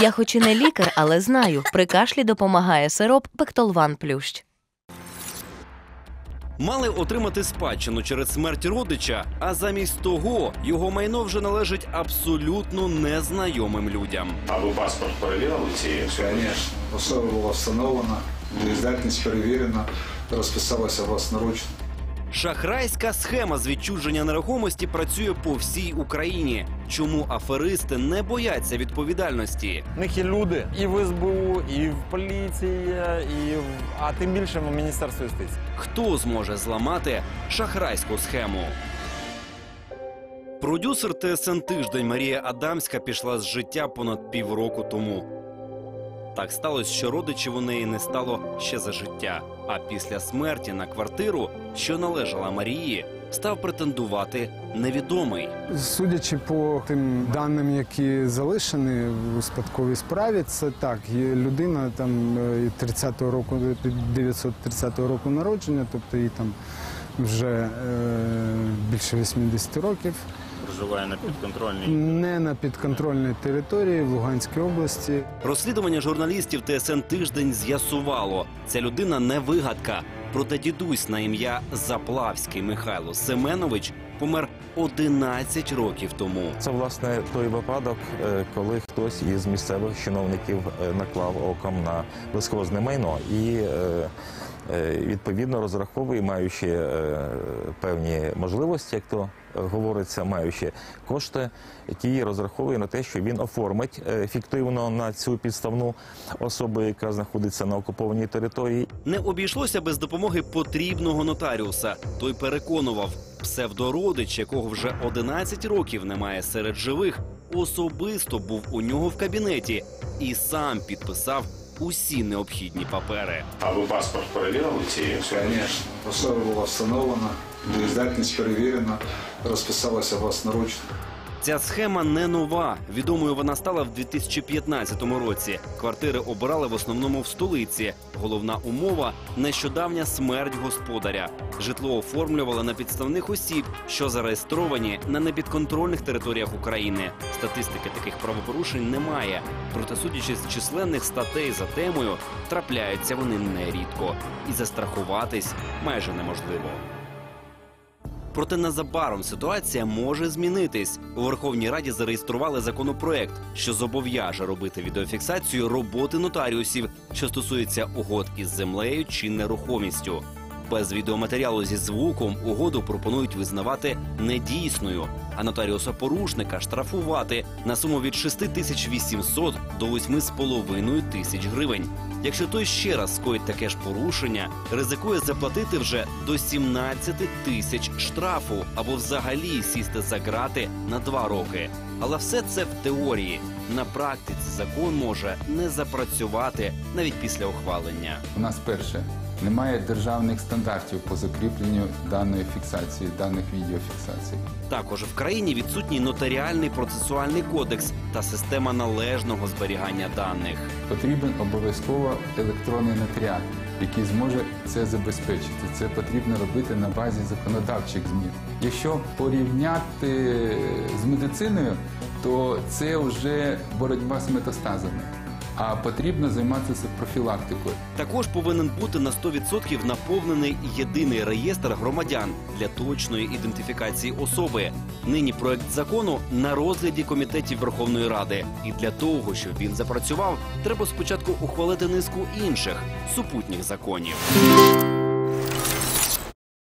Я хоч і не лікар, але знаю, при кашлі допомагає сироп Пектолван Плющ. Мали отримати спадщину через смерть родича, а замість того його майно вже належить абсолютно незнайомим людям. А ви паспорт перевірили цієї особи? Звісно, особа була встановлена, здатність перевірена, розписалася власноручно. Шахрайська схема з відчуження нерухомості працює по всій Україні. Чому аферисти не бояться відповідальності? В них є люди і в СБУ, і в поліції, і в... а тим більше в Міністерстві юстиції. Хто зможе зламати шахрайську схему? Продюсер ТСН Тиждень Марія Адамська пішла з життя понад півроку тому. Так сталося, що родичів у неї не стало ще за життя. А після смерті на квартиру, що належала Марії, став претендувати невідомий. Судячи по тим даним, які залишені у спадковій справі, це так. Є людина там е, 30-го року, 930 року народження, тобто їй там вже е, більше 80 років. Проживає на підконтрольній. Не на підконтрольній території в Луганській області. Розслідування журналістів ТСН Тиждень з'ясувало, ця людина не вигадка. Проте дідусь на ім'я Заплавський Михайло Семенович помер 11 років тому. Це власне той випадок, е, коли хтось із місцевих чиновників е, наклав оком на безхозне майно і е, відповідно розраховує, маючи е, певні можливості, як то говориться, маючи кошти, які розраховує на те, що він оформить е, фіктивно на цю підставну особу, яка знаходиться на окупованій території, Не обійшлося без допомоги потрібного нотаріуса. Той переконував, псевдородич, якого вже 11 років немає серед живих, особисто був у нього в кабінеті і сам підписав усі необхідні папери. А ви паспорт перевірили цієї особи? Звісно, особа була встановлена, здатність перевірена, розписалася власноручно. Ця схема не нова. Відомою вона стала в 2015 році. Квартири обирали в основному в столиці. Головна умова нещодавня смерть господаря. Житло оформлювали на підставних осіб, що зареєстровані на непідконтрольних територіях України. Статистики таких правопорушень немає. Проте, судячи з численних статей за темою, трапляються вони нерідко, і застрахуватись майже неможливо. Проте незабаром ситуація може змінитись. У Верховній Раді зареєстрували законопроект, що зобов'яже робити відеофіксацію роботи нотаріусів, що стосується угод із землею чи нерухомістю. Без відеоматеріалу зі звуком угоду пропонують визнавати недійсною, а нотаріуса порушника штрафувати на суму від 6800 до 8,5 тисяч гривень. Якщо той ще раз скоїть таке ж порушення, ризикує заплатити вже до 17 тисяч штрафу або взагалі сісти за грати на два роки. Але все це в теорії. На практиці закон може не запрацювати навіть після ухвалення. У нас перше немає державних стандартів по закріпленню даної фіксації, даних відеофіксацій. Також в країні відсутній нотаріальний процесуальний кодекс та система належного зберігання даних. Потрібен обов'язково електронний нотаріат, який зможе це забезпечити. Це потрібно робити на базі законодавчих змін. Якщо порівняти з медициною, то це вже боротьба з метастазами. А потрібно займатися профілактикою. Також повинен бути на 100% наповнений єдиний реєстр громадян для точної ідентифікації особи. Нині проект закону на розгляді комітетів Верховної Ради. І для того, щоб він запрацював, треба спочатку ухвалити низку інших супутніх законів.